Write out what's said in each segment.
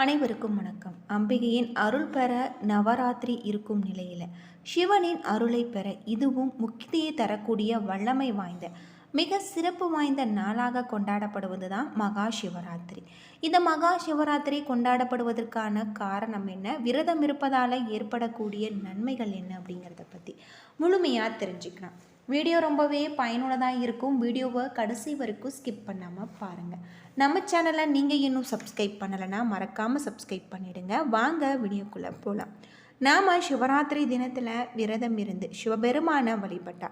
அனைவருக்கும் வணக்கம். அம்பிகையின் அருள் பெற நவராத்திரி இருக்கும் நிலையில் சிவனின் அருளை பெற இதுவும் முக்தியை தரக்கூடிய வல்லமை வாய்ந்த மிக சிறப்பு வாய்ந்த நாளாக கொண்டாடப்படுவது தான் மகா சிவராத்திரி. இந்த மகா சிவராத்திரி கொண்டாடப்படுவதற்கான காரணம் என்ன? விரதம் இருப்பதால் ஏற்படக்கூடிய நன்மைகள் என்ன அப்படிங்கிறத பற்றி முழுமையாக தெரிஞ்சுக்கலாம். வீடியோ ரொம்பவே பயனுள்ளதாக இருக்கும். வீடியோவை கடைசி வரைக்கும் ஸ்கிப் பண்ணாமல் பாருங்கள் நம்ம சேனலை நீங்கள் இன்னும் சப்ஸ்கிரைப் பண்ணலைன்னா மறக்காமல் சப்ஸ்கிரைப் பண்ணிவிடுங்க வாங்க வீடியோக்குள்ளே போகலாம் நாம் சிவராத்திரி தினத்தில் விரதம் இருந்து சிவபெருமான வழிபட்டா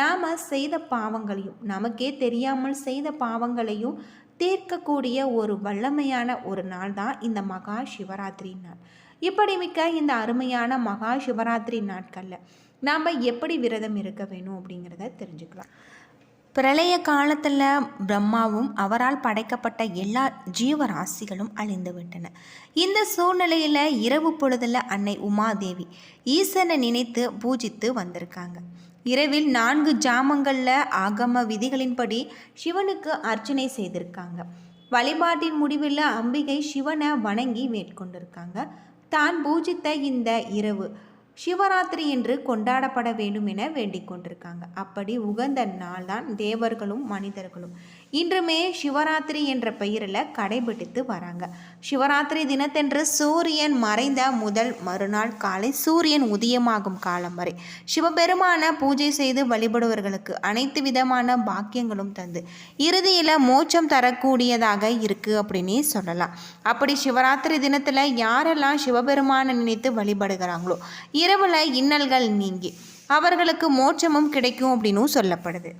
நாம் செய்த பாவங்களையும் நமக்கே தெரியாமல் செய்த பாவங்களையும் தீர்க்கக்கூடிய ஒரு வல்லமையான ஒரு நாள் தான் இந்த மகா சிவராத்திரி நாள். இப்படி மிக்க இந்த அருமையான மகா சிவராத்திரி நாட்களில் நாம் எப்படி விரதம் இருக்க வேணும் அப்படிங்கிறத தெரிஞ்சுக்கலாம். பிரளய காலத்தில் பிரம்மாவும் அவரால் படைக்கப்பட்ட எல்லா ஜீவராசிகளும் அழிந்து விட்டன. இந்த சூழ்நிலையில் இரவு பொழுதில் அன்னை உமாதேவி ஈசனை நினைத்து பூஜித்து வந்திருக்காங்க. இரவில் நான்கு ஜாமங்களில் ஆகம விதிகளின்படி சிவனுக்கு அர்ச்சனை செய்திருக்காங்க. வழிபாட்டின் முடிவில் அம்பிகை சிவனை வணங்கி மேற்கொண்டிருக்காங்க. தான் பூஜித்த இந்த இரவு சிவராத்திரி என்று கொண்டாடப்பட வேண்டும் என வேண்டிக் கொண்டிருக்காங்க. அப்படி உகந்த நாள் தான் தேவர்களும் மனிதர்களும். இன்றுமே சிவராத்திரி என்ற பெயரில் கடைபிடித்து வராங்க. சிவராத்திரி தினத்தன்று சூரியன் மறைந்த முதல் மறுநாள் காலை சூரியன் உதயமாகும் காலம் வரை சிவபெருமான பூஜை செய்து வழிபடுவர்களுக்கு அனைத்து விதமான பாக்கியங்களும் தந்து இறுதியில் மோட்சம் தரக்கூடியதாக இருக்கு அப்படின்னே சொல்லலாம். அப்படி சிவராத்திரி தினத்தில் யாரெல்லாம் சிவபெருமானை நினைத்து வழிபடுகிறாங்களோ இரவில் இன்னல்கள் நீங்கி அவர்களுக்கு மோட்சமும் கிடைக்கும் அப்படின்னும் சொல்லப்படுது.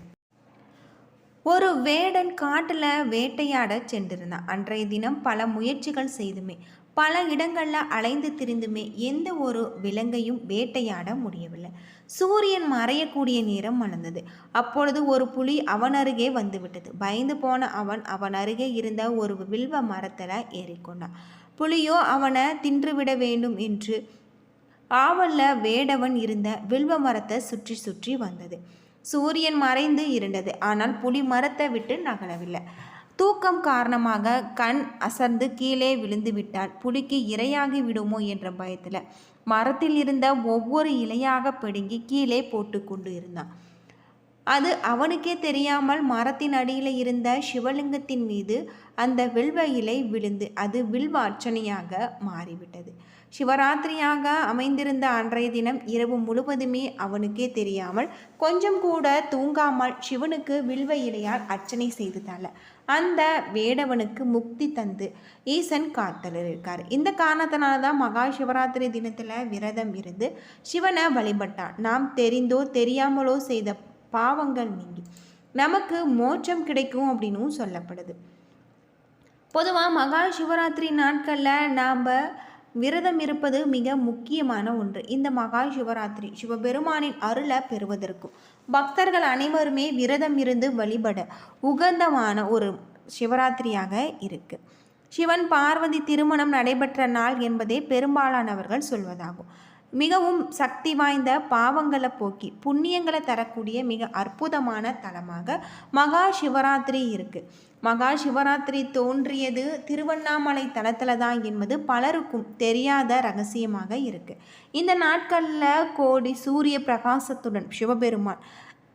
ஒரு வேடன் காட்டில் வேட்டையாட சென்றிருந்தான். அன்றைய தினம் பல முயற்சிகள் செய்துமே பல இடங்களில் அலைந்து திரிந்துமே எந்த ஒரு விலங்கையும் வேட்டையாட முடியவில்லை. சூரியன் மறையக்கூடிய நேரம் மலர்ந்தது அப்பொழுது ஒரு புலி அவன் அருகே வந்துவிட்டது. பயந்து போன அவன் அவன் அருகே இருந்த ஒரு வில்வ மரத்தில் ஏறிக்கொண்டான் புலியோ அவனை தின்றுவிட வேண்டும் என்று ஆவல்ல வேடவன் இருந்த வில்வ மரத்தை சுற்றி சுற்றி வந்தது. சூரியன் மறைந்து இருந்தது. ஆனால் புலி மரத்தை விட்டு நகலவில்லை. தூக்கம் காரணமாக கண் அசர்ந்து கீழே விழுந்து விட்டால் புலிக்கு இரையாகி விடுமோ என்ற பயத்தில் மரத்தில் இருந்த ஒவ்வொரு இலையாக பிடுங்கி கீழே போட்டு கொண்டு இருந்தான். அது அவனுக்கே தெரியாமல் மரத்தின் அடியில் இருந்த சிவலிங்கத்தின் மீது அந்த வில்வ இலை விழுந்து அது வில்வ அர்ச்சனையாக மாறிவிட்டது. சிவராத்திரியாக அமைந்திருந்த அன்றைய தினம் இரவு முழுவதுமே அவனுக்கே தெரியாமல் கொஞ்சம் கூட தூங்காமல் சிவனுக்கு வில்வ இலையால் அர்ச்சனை செய்ததால அந்த வேடவனுக்கு முக்தி தந்து ஈசன் காத்தல் இருக்கார் இந்த காரணத்தினால தான் மகா சிவராத்திரி தினத்தில் விரதம் இருந்து சிவனை வழிபட்டான். நாம் தெரிந்தோ தெரியாமலோ செய்த பாவங்கள் நீங்கி. நமக்கு மோட்சம் கிடைக்கும் அப்படின்னும் சொல்லப்படுது. பொதுவாக மகா சிவராத்திரி நாட்களில் நாம் விரதம் இருப்பது மிக முக்கியமான ஒன்று. இந்த மகா சிவராத்திரி சிவபெருமானின் அருளை பெறுவதற்கும் பக்தர்கள் அனைவருமே விரதம் இருந்து வழிபட உகந்தமான ஒரு சிவராத்திரியாக இருக்குது சிவன் பார்வதி திருமணம் நடைபெற்ற நாள் என்பதே பெரும்பாலானவர்கள் சொல்வதாகும். மிகவும் சக்தி வாய்ந்த பாவங்களை போக்கி புண்ணியங்களை தரக்கூடிய மிக அற்புதமான தலமாக மகா சிவராத்திரி இருக்குது மகா சிவராத்திரி தோன்றியது திருவண்ணாமலை தலத்தில் தான் என்பது பலருக்கும் தெரியாத ரகசியமாக இருக்குது இந்த நாட்களில் கோடி சூரிய பிரகாசத்துடன் சிவபெருமான்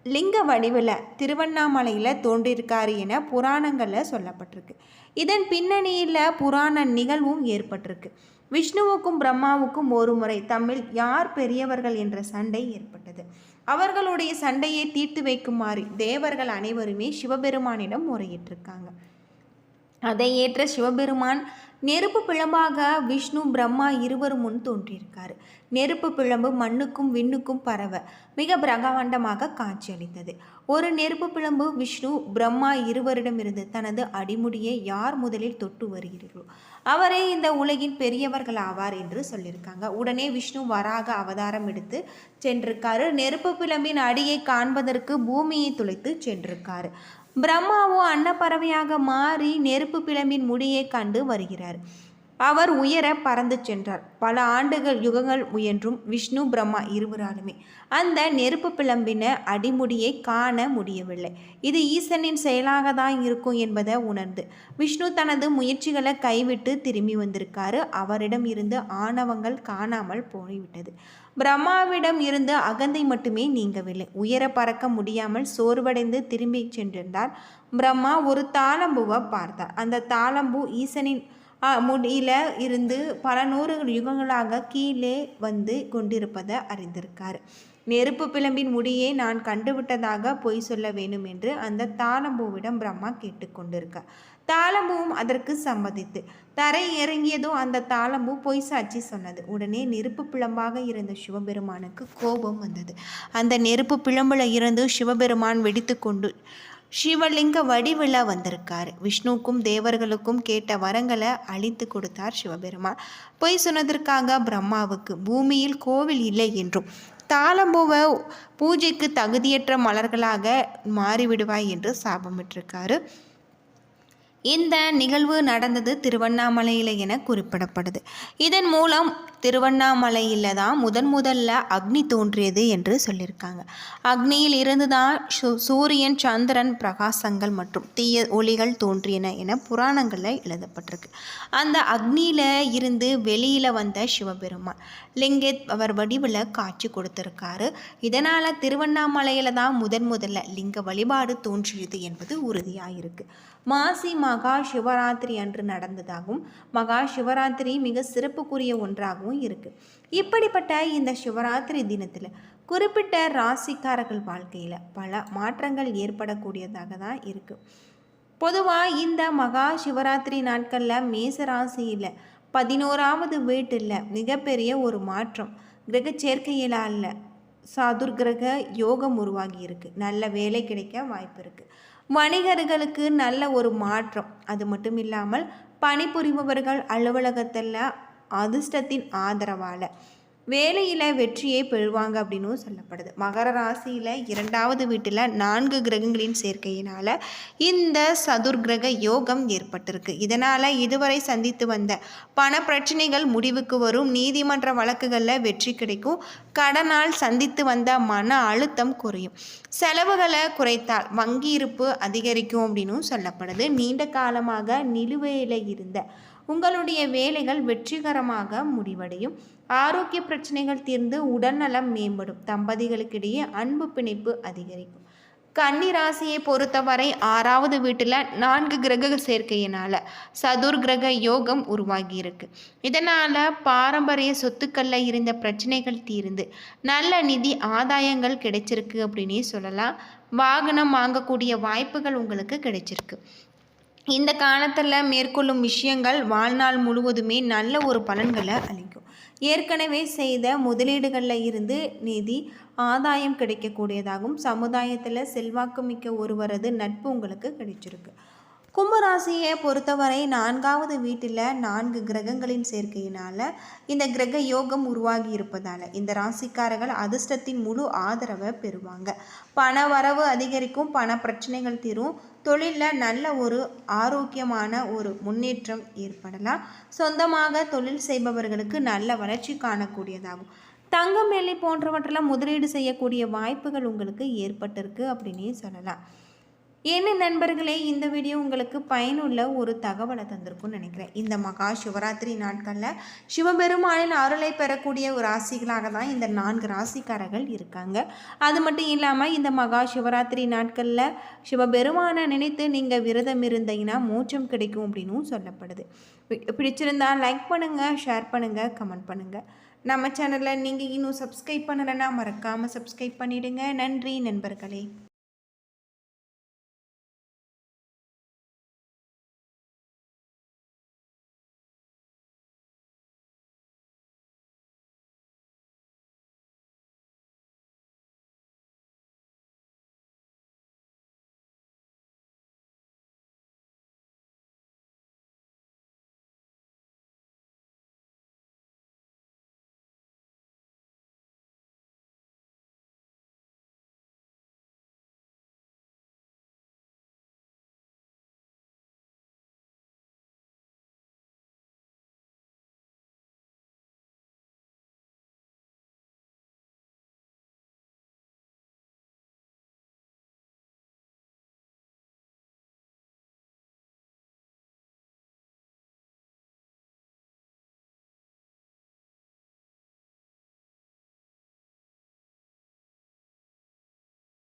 லிங்க வடிவில் திருவண்ணாமலையில் தோன்றியிருக்காரு என புராணங்களில் சொல்லப்பட்டிருக்கு. இதன் பின்னணியில் புராண நிகழ்வும் ஏற்பட்டிருக்கு. விஷ்ணுவுக்கும் பிரம்மாவுக்கும் ஒரு முறை தம்மில் யார் பெரியவர்கள் என்ற சண்டை ஏற்பட்டது. அவர்களுடைய சண்டையை தீர்த்து வைக்குமாறு தேவர்கள் அனைவருமே சிவபெருமானிடம் முறையிட்டிருக்காங்க. அதை ஏற்ற சிவபெருமான் நெருப்பு பிழம்பாக விஷ்ணு பிரம்மா இருவரும் முன் தோன்றியிருக்காரு. நெருப்பு பிழம்பு மண்ணுக்கும் விண்ணுக்கும் பரவ மிக பிரகாண்டமாக காட்சியளித்தது. ஒரு நெருப்பு பிழம்பு விஷ்ணு பிரம்மா இருவரிடமிருந்து தனது அடிமுடியை யார் முதலில் தொட்டு வருகிறீர்களோ அவரே இந்த உலகின் பெரியவர்கள் ஆவார் என்று சொல்லியிருக்காங்க. உடனே விஷ்ணு வராக அவதாரம் எடுத்து சென்றிருக்காரு. நெருப்பு பிழம்பின் அடியை காண்பதற்கு பூமியை துளைத்து சென்றிருக்காரு. பிரம்மாவோ அன்னப்பறவையாக மாறி நெருப்பு பிளம்பின் முடியை கண்டு வருகிறார். அவர் உயர பறந்து சென்றார். பல ஆண்டுகள் யுகங்கள் முயன்றும் விஷ்ணு பிரம்மா இருவராலுமே. அந்த நெருப்பு பிளம்பின அடிமுடியை காண முடியவில்லை. இது ஈசனின் செயலாக தான் இருக்கும் என்பதை உணர்ந்து விஷ்ணு தனது முயற்சிகளை கைவிட்டு திரும்பி வந்திருக்காரு. அவரிடம் இருந்து ஆணவங்கள் காணாமல் போய்விட்டது. பிரம்மாவிடம் இருந்து அகந்தை மட்டுமே நீங்கவில்லை. உயர பறக்க முடியாமல் சோர்வடைந்து திரும்பி சென்றிருந்தார். பிரம்மா ஒரு தாளம்பூவை பார்த்தார். அந்த தாளம்பூ ஈசனின் முடியில இருந்து பல நூறு யுகங்களாக கீழே வந்து கொண்டிருப்பதை அறிந்திருக்கார். நெருப்பு பிளம்பின் முடியை நான் கண்டுவிட்டதாக பொய் சொல்ல வேண்டும் என்று அந்த தாளம்பூவிடம் பிரம்மா கேட்டுக்கொண்டிருக்கார் தாளம்பூவும் அதற்கு சம்மதித்து தரை இறங்கியதும் அந்த தாளம்பூ பொய் சாட்சி சொன்னது. உடனே நெருப்பு பிளம்பாக இருந்த சிவபெருமானுக்கு கோபம் வந்தது. அந்த நெருப்பு பிளம்புல இருந்து சிவபெருமான் வெடித்து கொண்டு சிவலிங்க வடிவில் வந்திருக்கார். விஷ்ணுக்கும் தேவர்களுக்கும் கேட்ட வரங்களை அழித்து கொடுத்தார் சிவபெருமான். பொய் சொன்னதற்காக பிரம்மாவுக்கு பூமியில் கோவில் இல்லை என்றும் தாளம்பூவை பூஜைக்கு தகுதியற்ற மலர்களாக மாறிவிடுவாய் என்று சாபமிட்டிருக்காரு இந்த நிகழ்வு நடந்தது திருவண்ணாமலையில் என குறிப்பிடப்படுது. இதன் மூலம் திருவண்ணாமலையில் தான் முதன் முதல்ல அக்னி தோன்றியது என்று சொல்லியிருக்காங்க. அக்னியில் இருந்து தான் சூரியன் சந்திரன் பிரகாசங்கள் மற்றும் தீய ஒளிகள் தோன்றியன என புராணங்களில் எழுதப்பட்டிருக்கு. அந்த அக்னியில் இருந்து வெளியில் வந்த சிவபெருமான் லிங்கத் அவர் வடிவில் காட்சி கொடுத்துருக்காரு. இதனால் திருவண்ணாமலையில் தான் முதன் முதல்ல லிங்க வழிபாடு தோன்றியது என்பது உறுதியாக இருக்குது மாசி மா மகா சிவராத்திரி அன்று நடந்ததாகவும் மகா சிவராத்திரி மிக சிறப்புக்குரிய ஒன்றாகவும் இருக்குது இப்படிப்பட்ட இந்த சிவராத்திரி தினத்தில் குறிப்பிட்ட ராசிக்காரர்கள் வாழ்க்கையில் பல மாற்றங்கள் ஏற்படக்கூடியதாக தான் இருக்குது பொதுவாக இந்த மகா சிவராத்திரி நாட்களில் மேச ராசியில் பதினோராவது வீட்டில் மிகப்பெரிய ஒரு மாற்றம். கிரக சேர்க்கையிலால் சாதுர்கிரக யோகம் உருவாகி இருக்கு. நல்ல வேலை கிடைக்க வாய்ப்பு இருக்குது வணிகர்களுக்கு நல்ல ஒரு மாற்றம். அது மட்டும் இல்லாமல் பணிபுரிபவர்கள் அலுவலகத்தில் அதிர்ஷ்டத்தின் ஆதரவால். வேலையில் வெற்றியை பெறுவாங்க அப்படின்னும் சொல்லப்படுது. மகர ராசியில் இரண்டாவது வீட்டில் நான்கு கிரகங்களின் சேர்க்கையினால் இந்த சதுர்கிரக யோகம் ஏற்பட்டிருக்கு. இதனால் இதுவரை சந்தித்து வந்த பண பிரச்சனைகள் முடிவுக்கு வரும். நீதிமன்ற வழக்குகளில் வெற்றி கிடைக்கும். கடனால் சந்தித்து வந்த மன அழுத்தம் குறையும். செலவுகளை குறைத்தால் வங்கி இருப்பு அதிகரிக்கும் அப்படின்னும் சொல்லப்படுது. நீண்ட காலமாக நிலுவையில் இருந்த உங்களுடைய வேலைகள் வெற்றிகரமாக முடிவடையும். ஆரோக்கிய பிரச்சனைகள் தீர்ந்து உடல்நலம் மேம்படும். தம்பதிகளுக்கிடையே அன்பு பிணைப்பு அதிகரிக்கும். கன்னி ராசியை பொறுத்தவரை ஆறாவது வீட்டில் நான்கு கிரக சேர்க்கையினால் சதுர் கிரக யோகம் உருவாகி இருக்கு. இதனால் பாரம்பரிய சொத்துக்களில் இருந்த பிரச்சனைகள் தீர்ந்து நல்ல நிதி ஆதாயங்கள் கிடைச்சிருக்கு அப்படின்னே சொல்லலாம். வாகனம் வாங்கக்கூடிய வாய்ப்புகள் உங்களுக்கு கிடைச்சிருக்கு. இந்த காலத்தில் மேற்கொள்ளும் விஷயங்கள் வாழ்நாள் முழுவதுமே நல்ல ஒரு பலன்களை அளிக்கும். ஏற்கனவே செய்த முதலீடுகளில் இருந்து நிதி ஆதாயம் கிடைக்கக்கூடியதாகவும் சமுதாயத்தில் செல்வாக்கு மிக்க ஒருவரது நட்பு உங்களுக்கு கிடைச்சிருக்கு. கும்பராசியை பொறுத்தவரை நான்காவது வீட்டில் நான்கு கிரகங்களின் சேர்க்கையினால் இந்த கிரக யோகம் உருவாகி இருப்பதால் இந்த ராசிக்காரர்கள் அதிர்ஷ்டத்தின் முழு ஆதரவை பெறுவாங்க. பண வரவு அதிகரிக்கும் பண பிரச்சனைகள் தீரும் தொழிலில் நல்ல ஒரு ஆரோக்கியமான ஒரு முன்னேற்றம் ஏற்படலாம். சொந்தமாக தொழில் செய்பவர்களுக்கு நல்ல வளர்ச்சி காணக்கூடியதாகும். தங்கம் வெள்ளி போன்றவற்றில் முதலீடு செய்யக்கூடிய வாய்ப்புகள் உங்களுக்கு ஏற்பட்டிருக்கு அப்படின்னே சொல்லலாம். என்ன நண்பர்களே இந்த வீடியோ உங்களுக்கு பயனுள்ள ஒரு தகவலை தந்திருக்கும்னு நினைக்கிறேன். இந்த மகா சிவராத்திரி நாட்களில் சிவபெருமானின் அருளை பெறக்கூடிய ஒரு ராசிகளாக தான் இந்த நான்கு ராசிக்காரர்கள் இருக்காங்க. அது மட்டும் இல்லாமல் இந்த மகா சிவராத்திரி நாட்களில் சிவபெருமானை நினைத்து நீங்கள் விரதம் இருந்தீங்கன்னா மோட்சம் கிடைக்கும் அப்படின்னும் சொல்லப்படுது. பிடிச்சிருந்தா லைக் பண்ணுங்கள் ஷேர் பண்ணுங்கள் கமெண்ட் பண்ணுங்கள் நம்ம சேனலில் நீங்கள் இன்னும் சப்ஸ்கிரைப் பண்ணலைன்னா மறக்காமல் சப்ஸ்கிரைப் பண்ணிவிடுங்க நன்றி நண்பர்களே.